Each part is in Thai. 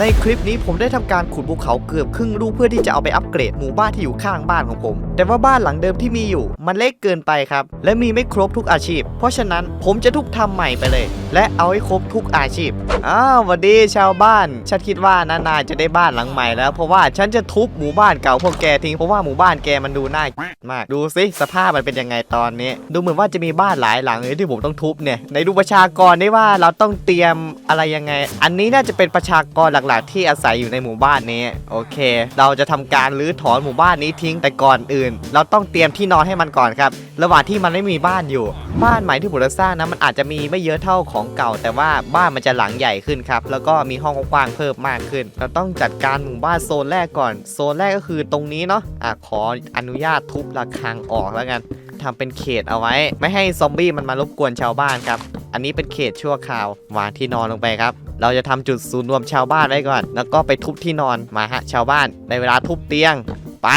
ในคลิปนี้ผมได้ทำการขุดภูเขาเกือบครึ่งลูกเพื่อที่จะเอาไปอัปเกรดหมู่บ้านที่อยู่ข้างบ้านของผม แต่ว่าบ้านหลังเดิมที่มีอยู่ มันเล็กเกินไปครับ และมีไม่ครบทุกอาชีพ เพราะฉะนั้นผมจะทุบทำใหม่ไปเลย และเอาให้ครบทุกอาชีพอ้าวสวัสดีชาวบ้านฉันคิดว่านานาจะได้บ้านหลังใหม่แล้ว เพราะว่าฉันจะทุบหมู่บ้านเก่าพวกแกทิ้งเพราะว่าหมู่บ้านแกมันดูน่ามากดูสิสภาพมันเป็นยังไงตอนนี้ ดูเหมือนว่าจะมีบ้านหลายหลังเลยที่ผมต้องทุบเนี่ยในดูประชากรได้ว่าเราต้องเตรียมอะไรยังไง อันนี้น่าจะเป็นประชากรหลักๆ ที่อาศัยอยู่ในหมู่บ้านนี้ โอเค เราจะทำการรื้อถอนหมู่บ้านนี้ทิ้งแต่ก่อนอื่น เราต้องเตรียมที่นอนให้มันก่อนครับ ระหว่างที่มันไม่มีบ้านอยู่ บ้านใหม่ที่ผมจะสร้างนะมันอาจจะมีไม่เยอะเท่าของเก่า แต่ว่าบ้านมันจะหลังใหญ่ขึ้นครับ แล้วก็มีห้องกว้างเพิ่มมากขึ้น เราต้องจัดการหมู่บ้านโซนแรกก่อน โซนแรกก็คือตรงนี้เนาะอะขออนุญาตทุบระฆังออกแล้วกันทำเป็นเขตเอาไว้ ไม่ให้ซอมบี้มันมารบกวนชาวบ้านครับ อันนี้เป็นเขตชั่วคราววางที่นอนลงไปครับ เราจะทำจุดศูนย์รวมชาวบ้านไว้ก่อน แล้วก็ไปทุบที่นอนมาฮะชาวบ้านในเวลาทุบเตียงไป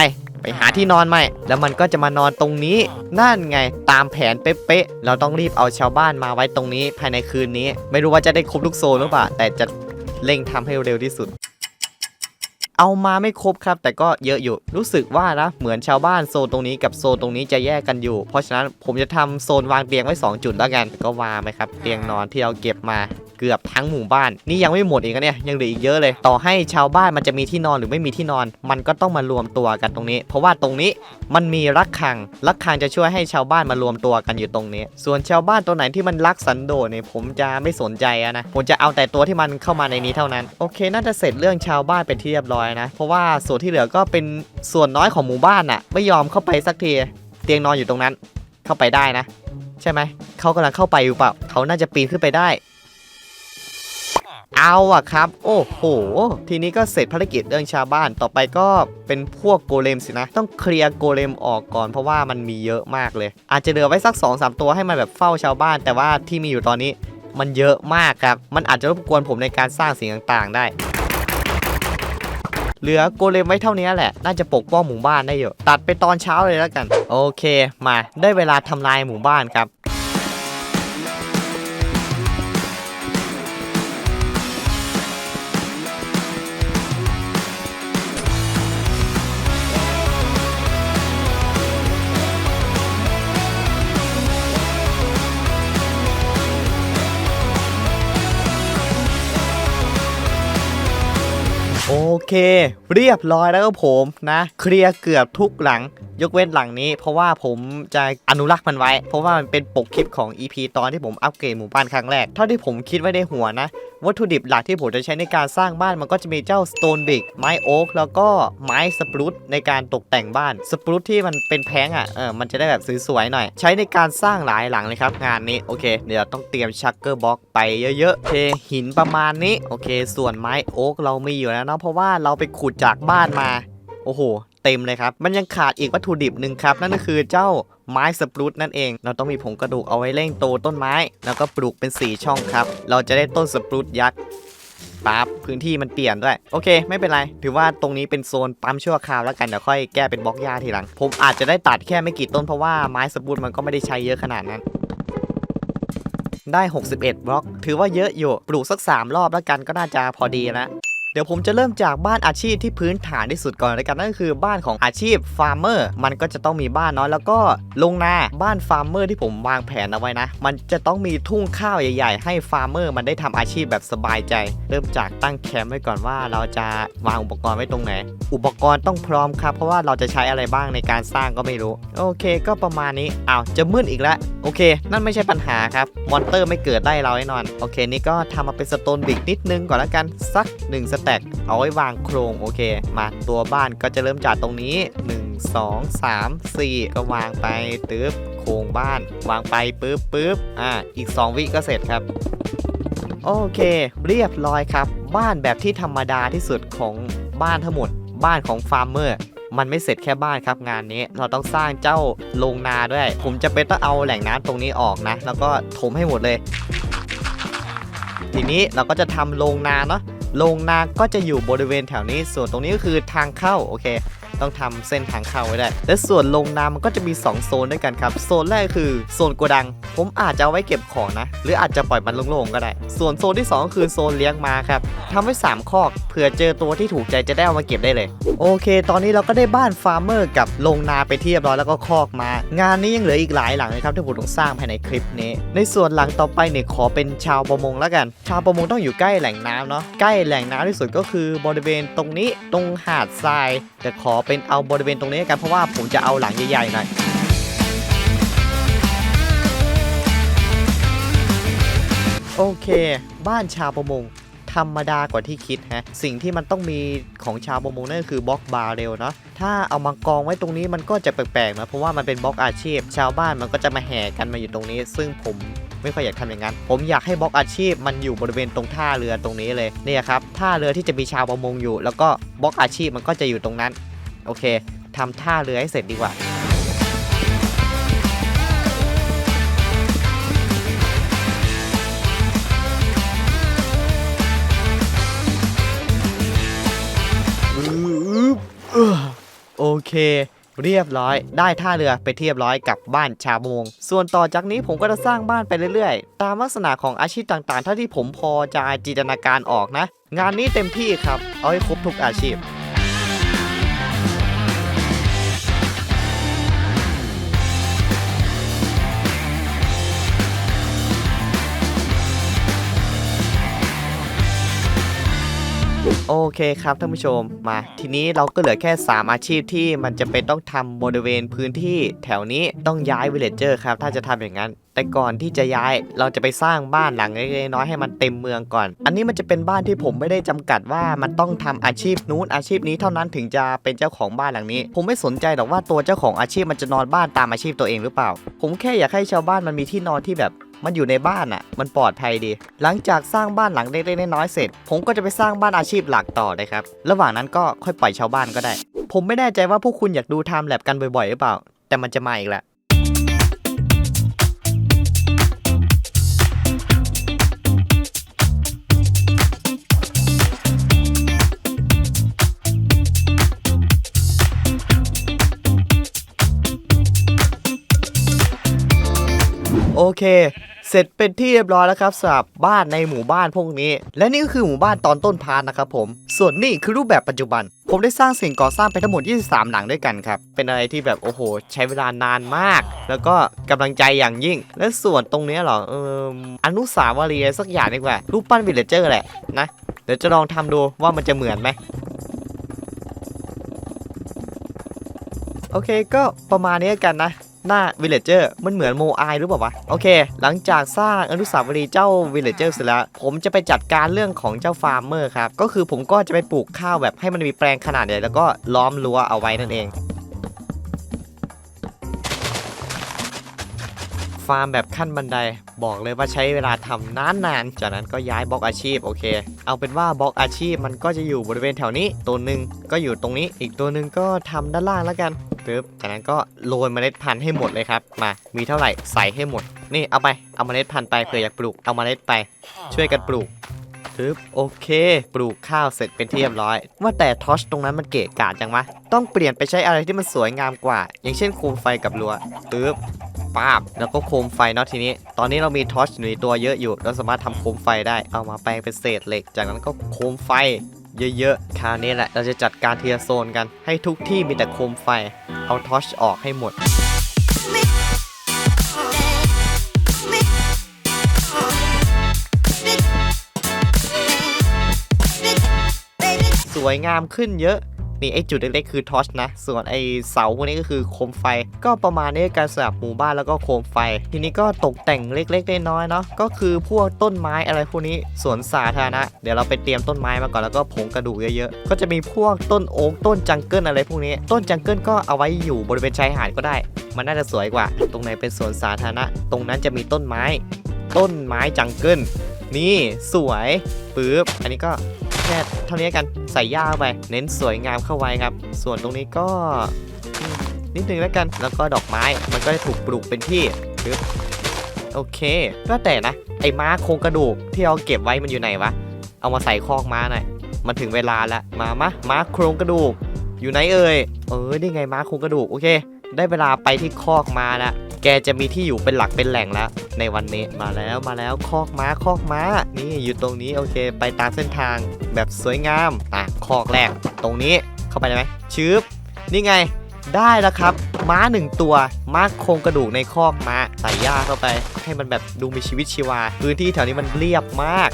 ไปหาที่นอนใหม่ แล้วมันก็จะมานอนตรงนี้ นั่นไงตามแผนเป๊ะๆเราต้องรีบเอาชาวบ้านมาไว้ตรงนี้ภายในคืนนี้ ไม่รู้ว่าจะได้ครบทุกโซนหรือเปล่าแต่จะเร่งทำให้เร็วที่สุด เอามาไม่ครบครับ แต่ก็เยอะอยู่รู้สึกว่านะเหมือนชาวบ้านโซนตรงนี้กับโซนตรงนี้จะแยกกันอยู่ เพราะฉะนั้นผมจะทำโซนวางเตียงไว้ 2 จุดแล้วกันก็วางไหมครับเตียงนอนที่เราเก็บมา เกือบทั้งหมู่บ้าน นี่ยังไม่หมดอีกนะเนี่ยยังเหลืออีกเยอะเลย ต่อให้ชาวบ้านมันจะมีที่นอนหรือไม่มีที่นอน มันก็ต้องมารวมตัวกันตรงนี้ เพราะว่าตรงนี้มันมีรักขังรักขังจะช่วยให้ชาวบ้านมารวมตัวกันอยู่ตรงนี้ ส่วนชาวบ้านตัวไหนที่มันรักสันโดษเนี่ยผมจะไม่สนใจนะผมจะเอาแต่ตัวที่มันเข้ามาในนี้เท่านั้นโอเค น่าจะเสร็จเรื่องชาวบ้านเป็นที่เรียบร้อยนะ เพราะว่าส่วนที่เหลือก็เป็นส่วนน้อยของหมู่บ้านน่ะ ไม่ยอมเข้าไปสักทีเตียงนอนอยู่ตรงนั้น เข้าไปได้นะ ใช่ไหมเขากำลังเข้าไปอยู่เปล่าเขาน่าจะปีนขึ้นไปได้ เอาอะครับ โอ้โห ทีนี้ก็เสร็จภารกิจเรื่องชาวบ้านต่อไปก็เป็นพวกโกเลมสินะ ต้องเคลียร์โกเลมออกก่อนเพราะว่ามันมีเยอะมากเลย อาจจะเหลือไว้สัก2อสตัวให้มันแบบเฝ้าชาวบ้าน แต่ว่าที่มีอยู่ตอนนี้มันเยอะมากครับ มันอาจจะรบกวนผมในการสร้างสิ่งต่างๆได้ เหลือโกเลมไว้เท่านี้แหละ น่าจะปกป้องหมู่บ้านได้อยู่ตัดไปตอนเช้าเลยแล้วกัน โอเค มา ได้เวลาทำลายหมู่บ้านครับ เค เรียบร้อยแล้วก็ผมนะ เคลียร์เกือบทุกหลัง ยกเว้นหลังนี้ เพราะว่าผมจะอนุรักษ์มันไว้ เพราะว่ามันเป็นปกคลิปของ EP ตอนที่ผมอัปเกรดหมู่บ้านครั้งแรก เท่าที่ผมคิดไว้ในหัวนะ วัตถุดิบหลักที่ผมจะใช้ในการสร้างบ้านมันก็จะมีเจ้า Stone Brick ไม้โอ๊กแล้วก็ไม้สปรุตในการตกแต่งบ้าน สปรุตที่มันเป็นแพงอะเออมันจะได้แบบสวยๆหน่อย ใช้ในการสร้างหลายหลังเลยครับ งานนี้โอเค เดี๋ยวต้องเตรียมชักเกอร์บ็อกไปเยอะๆเทหินประมาณนี้โอเค ส่วนไม้โอ๊กเรามีอยู่แล้วเนาะเพราะว่าเราไปขุดจากบ้านมาโอ้โห เต็มเลยครับ มันยังขาดอีกวัตถุดิบหนึ่งครับ นั่นก็คือเจ้าไม้สปรุตนั่นเอง เราต้องมีผงกระดูกเอาไว้เร่งโตต้นไม้ แล้วก็ปลูกเป็น4ช่องครับ เราจะได้ต้นสปรุตยักษ์ปั๊บพื้นที่มันเปลี่ยนด้วย โอเค ไม่เป็นไร ถือว่าตรงนี้เป็นโซนปั๊มชั่วคราวแล้วกันเดี๋ยวค่อยแก้เป็นบล็อกหญ้าทีหลัง ผมอาจจะได้ตัดแค่ไม่กี่ต้นเพราะว่าไม้สปรุตมันก็ไม่ได้ใช้เยอะขนาดนั้นได้ 61 บล็อก ถือว่าเยอะอยู่ ปลูกสัก 3 รอบแล้วกันก็น่าจะพอดีนะ ดี๋ยวผมจะเริ่มจากบ้านอาชีพที่พื้นฐานที่สุดก่อนเลยกันนั่นก็คือบ้านของอาชีพฟาร์มเมอร์มันก็จะต้องมีบ้านเนาะแล้วก็ลงนาบ้านฟาร์มเมอร์ที่ผมวางแผนเอาไว้นะ มันจะต้องมีทุ่งข้าวใหญ่ ๆ ให้ฟาร์มเมอร์มันได้ทำอาชีพแบบสบายใจ เริ่มจากตั้งแคมป์ไว้ก่อนว่าเราจะวางอุปกรณ์ไว้ตรงไหน อุปกรณ์ต้องพร้อมครับ เพราะว่าเราจะใช้อะไรบ้างในการสร้างก็ไม่รู้ โอเค ก็ประมาณนี้อ้าวจะมืดอีกแล้วโอเค นั่นไม่ใช่ปัญหาครับมอนเตอร์ไม่เกิดได้เราแน่นอน โอเค นี่ก็ทำมาเป็นสโตนบิกนิดนึงก่อนแล้วกันสัก1สแตกเอาไว้วางโครงโอเค มาตัวบ้านก็จะเริ่มจากตรงนี้ 1 2 3 4 ก็วางไปตึ๊บโครงบ้าน วางไปปึ๊บปึ๊บอ่าอีก 2 วิก็เสร็จครับโอเค เรียบร้อยครับ บ้านแบบที่ธรรมดาที่สุดของบ้านทั้งหมด บ้านของฟาร์มเมอร์มันไม่เสร็จแค่บ้านครับงานนี้ เราต้องสร้างเจ้าโรงนาด้วย ผมจะเป็นต้องเอาแหล่งน้ำตรงนี้ออกนะ แล้วก็ถมให้หมดเลย ทีนี้เราก็จะทำโรงนาเนาะ โรงนาก็จะอยู่บริเวณแถวนี้ ส่วนตรงนี้ก็คือทางเข้าโอเค ต้องทำเส้นทางเข้าไว้ได้ และส่วนลงนามันก็จะมี 2 โซนด้วยกันครับ โซนแรกคือโซนโกดัง ผมอาจจะเอาไว้เก็บของนะ หรืออาจจะปล่อยมันโล่งๆก็ได้ ส่วนโซนที่ 2 คือโซนเลี้ยงมาครับทำไว้3คอกเผื่อเจอตัวที่ถูกใจจะได้เอามาเก็บได้เลย โอเค ตอนนี้เราก็ได้บ้านฟาร์มเมอร์กับลงนาไปที่เรียบร้อยแล้วก็คอกมา งานนี้ยังเหลืออีกหลายหลังเลยครับที่ผมต้องสร้างภายในคลิปนี้ ในส่วนหลังต่อไปเนี่ยขอเป็นชาวประมงแล้วกัน ชาวประมงต้องอยู่ใกล้แหล่งน้ำเนาะใกล้แหล่งน้ำที่สุดก็คือบริเวณตรงนี้ตรงหาดทรายแต่ขอเป็นเอาบริเวณตรงนี้กันเพราะว่าผมจะเอาหลังใหญ่ๆหน่อย โอเค บ้านชาวประมง ธรรมดากว่าที่คิดฮะ สิ่งที่มันต้องมีของชาวประมงนั่นก็คือบล็อกบาเรลเนาะถ้าเอามากองไว้ตรงนี้มันก็จะแปลกๆนะเพราะว่ามันเป็นบล็อกอาชีพ ชาวบ้านมันก็จะมาแห่กันมาอยู่ตรงนี้ ซึ่งผมไม่ค่อยอยากทำอย่างนั้น ผมอยากให้บล็อกอาชีพมันอยู่บริเวณตรงท่าเรือตรงนี้เลยเนี่ยครับท่าเรือที่จะมีชาวประมงอยู่ แล้วก็บล็อกอาชีพมันก็จะอยู่ตรงนั้น โอเคทำท่าเรือให้เสร็จดีกว่า เค เรียบร้อย ได้ท่าเรือไปเทียบร้อยกับบ้านชาวมง ส่วนต่อจากนี้ผมก็จะสร้างบ้านไปเรื่อยๆ ตามลักษณะของอาชีพต่างๆ เท่าที่ผมพอจะจินตนาการออกนะ งานนี้เต็มที่ครับ เอาให้ครบทุกอาชีพ โอเคครับท่านผู้ชมมา ทีนี้เราก็เหลือแค่ 3 อาชีพที่มันจะเป็นต้องทำบริเวณพื้นที่แถวนี้ต้องย้ายวิลเลจเจอร์ครับ ถ้าจะทำอย่างนั้น แต่ก่อนที่จะย้ายเราจะไปสร้างบ้านหลังเล็กๆน้อยให้มันเต็มเมืองก่อน อันนี้มันจะเป็นบ้านที่ผมไม่ได้จำกัดว่ามันต้องทำอาชีพนู้นอาชีพนี้เท่านั้นถึงจะเป็นเจ้าของบ้านหลังนี้ ผมไม่สนใจหรอกว่าตัวเจ้าของอาชีพมันจะนอนบ้านตามอาชีพตัวเองหรือเปล่า ผมแค่อยากให้ชาวบ้านมันมีที่นอนที่แบบ มันอยู่ในบ้านอะ มันปลอดภัยดี หลังจากสร้างบ้านหลังเล็กๆน้อยๆเสร็จ ผมก็จะไปสร้างบ้านอาชีพหลักต่อเลยครับ ระหว่างนั้นก็ค่อยปล่อยชาวบ้านก็ได้ ผมไม่แน่ใจว่าพวกคุณอยากดูไทม์แลปกันบ่อยๆหรือเปล่า แต่มันจะมาอีกแล้ว โอเค เสร็จเป็นที่เรียบร้อยแล้วครับสำหรับบ้านในหมู่บ้านพวกนี้ และนี่ก็คือหมู่บ้านตอนต้นพาร์ทนะครับผม ส่วนนี่คือรูปแบบปัจจุบัน ผมได้สร้างสิ่งก่อสร้างไปทั้งหมด 23 หลังด้วยกันครับ เป็นอะไรที่แบบโอ้โห ใช้เวลานานมาก แล้วก็กำลังใจอย่างยิ่ง และส่วนตรงนี้เหรอเอออนุสาวรีย์สักอย่างดีกว่า รูปปั้นวิลเลจเจอร์แหละนะเดี๋ยวจะลองทำดูว่ามันจะเหมือนไหมโอเคก็ประมาณนี้กันนะ หน้าวิลเลจเจอร์มันเหมือนโมอายหรือเปล่าวะ โอเค หลังจากสร้างอนุสาวรีย์เจ้าวิลเลจเจอร์เสร็จแล้ว ผมจะไปจัดการเรื่องของเจ้าฟาร์มเมอร์ครับ ก็คือผมก็จะไปปลูกข้าวแบบให้มันมีแปลงขนาดใหญ่แล้วก็ล้อมรั้วเอาไว้นั่นเองฟาร์มแบบขั้นบันไดบอกเลยว่าใช้เวลาทำนานๆ จากนั้นก็ย้ายบล็อกอาชีพโอเค เอาเป็นว่าบล็อกอาชีพมันก็จะอยู่บริเวณแถวนี้ ตัวหนึ่งก็อยู่ตรงนี้ อีกตัวหนึ่งก็ทำด้านล่างแล้วกัน ปึ๊บจากนั้นก็โรยเมล็ดพันธุ์ให้หมดเลยครับ มา มีเท่าไหร่ใส่ให้หมด นี่เอาไป เอาเมล็ดพันธุ์ไปเผื่ออยากปลูก เอาเมล็ดไป ช่วยกันปลูกปึ๊บโอเค ปลูกข้าวเสร็จเป็นที่เรียบร้อย ว่าแต่ทอชตรงนั้นมันเกะกะจังวะ ต้องเปลี่ยนไปใช้อะไรที่มันสวยงามกว่า อย่างเช่นโคมไฟกับรั้วปึ๊บป้าบ แล้วก็โคมไฟเนาะทีนี้ ตอนนี้เรามีทอชอยู่ในตัวเยอะอยู่ เราสามารถทำโคมไฟได้ เอามาแปลงเป็นเศษเหล็ก จากนั้นก็โคมไฟ เยอะๆ คราวนี้แหละเราจะจัดการเทียโซนกัน ให้ทุกที่มีแต่โคมไฟ เอาทอชออกให้หมดสวยงามขึ้นเยอะ นี่ไอจุดเล็กๆคือทอชนะ ส่วนไอเสาพวกนี้ก็คือโคมไฟ ก็ประมาณนี้การสลับหมู่บ้านแล้วก็โคมไฟ ทีนี้ก็ตกแต่งเล็กๆน้อยๆเนาะก็คือพวกต้นไม้อะไรพวกนี้สวนสาธารณะเดี๋ยวเราไปเตรียมต้นไม้มาก่อนแล้วก็ผงกระดูกเยอะๆก็จะมีพวกต้นโอ๊กต้นจังเกิลอะไรพวกนี้ ต้นจังเกิลก็เอาไว้อยู่บริเวณชายหาดก็ได้ มันน่าจะสวยกว่า ตรงไหนเป็นสวนสาธารณะ ตรงนั้นจะมีต้นไม้ ต้นไม้จังเกิลนี่สวยปึ๊บอันนี้ก็ แค่เท่านี้กันใส่ย่าเข้าไป เน้นสวยงามเข้าไว้ครับ ส่วนตรงนี้ก็นิดนึงแล้วกัน แล้วก็ดอกไม้มันก็จะถูกปลูกเป็นที่โอเคก็แต่นะ ไอ้ม้าโครงกระดูกที่เราเก็บไว้มันอยู่ไหนวะ เอามาใส่คอกม้าหน่อย มันถึงเวลาแล้ว มามะม้าโครงกระดูก อยู่ไหนเอ่ย เออนี่ไงม้าโครงกระดูก โอเค ได้เวลาไปที่คอกม้าแล้ว แกจะมีที่อยู่เป็นหลักเป็นแหล่งแล้ว ในวันนี้มาแล้วมาแล้วคอกม้าคอกม้า นี่อยู่ตรงนี้โอเค ไปตามเส้นทางแบบสวยงามอะคอกแรกตรงนี้เข้าไปได้ไหมชืบนี่ไงได้แล้วครับ ม้าหนึ่งตัวม้าโครงกระดูกในคอกม้าใส่หญ้าเข้าไป ให้มันแบบดูมีชีวิตชีวา พื้นที่แถวนี้มันเรียบมาก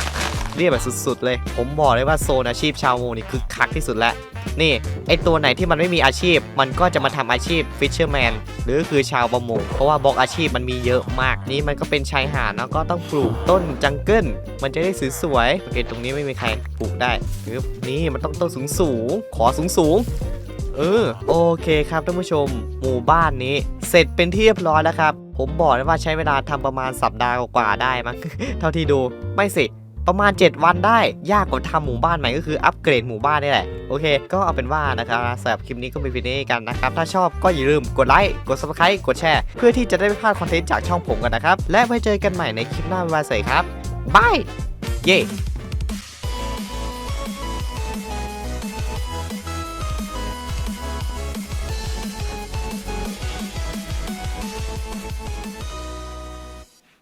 เรียบแบบสุดๆเลย ผมบอกเลยว่าโซนอาชีพชาวโมนี่คือคักที่สุดแล้ว นี่ไอตัวไหนที่มันไม่มีอาชีพ มันก็จะมาทำอาชีพฟิชเชอร์แมนหรือคือชาวประมง เพราะว่าบล็อกอาชีพมันมีเยอะมาก นี่มันก็เป็นชายหาดแล้วก็ต้องปลูกต้นจังเกิลมันจะได้สวยๆโอเคตรงนี้ไม่มีใครปลูกได้ปึ๊บนี่มันต้องต้นสูงๆขอสูงๆเออโอเคครับท่านผู้ชม หมู่บ้านนี้ เสร็จเป็นที่เรียบร้อยแล้วครับ ผมบอกเลยว่าใช้เวลาทำประมาณสัปดาห์กว่าได้มั้งเท่าที่ดูไม่สิ ประมาณ 7 วันได้ ยากกว่าทำหมู่บ้านใหม่ก็คืออัปเกรดหมู่บ้านนี่แหละ โอเค ก็เอาเป็นว่านะครับสำหรับคลิปนี้ก็มีเพียงนี้กันนะครับ ถ้าชอบก็อย่าลืมกดไลค์ กด subscribe กดแชร์ เพื่อที่จะได้ไม่พลาดคอนเทนต์จากช่องผมกันนะครับ และไว้เจอกันใหม่ในคลิปหน้าบ๊ายบายสวัสดีครับบาย เย้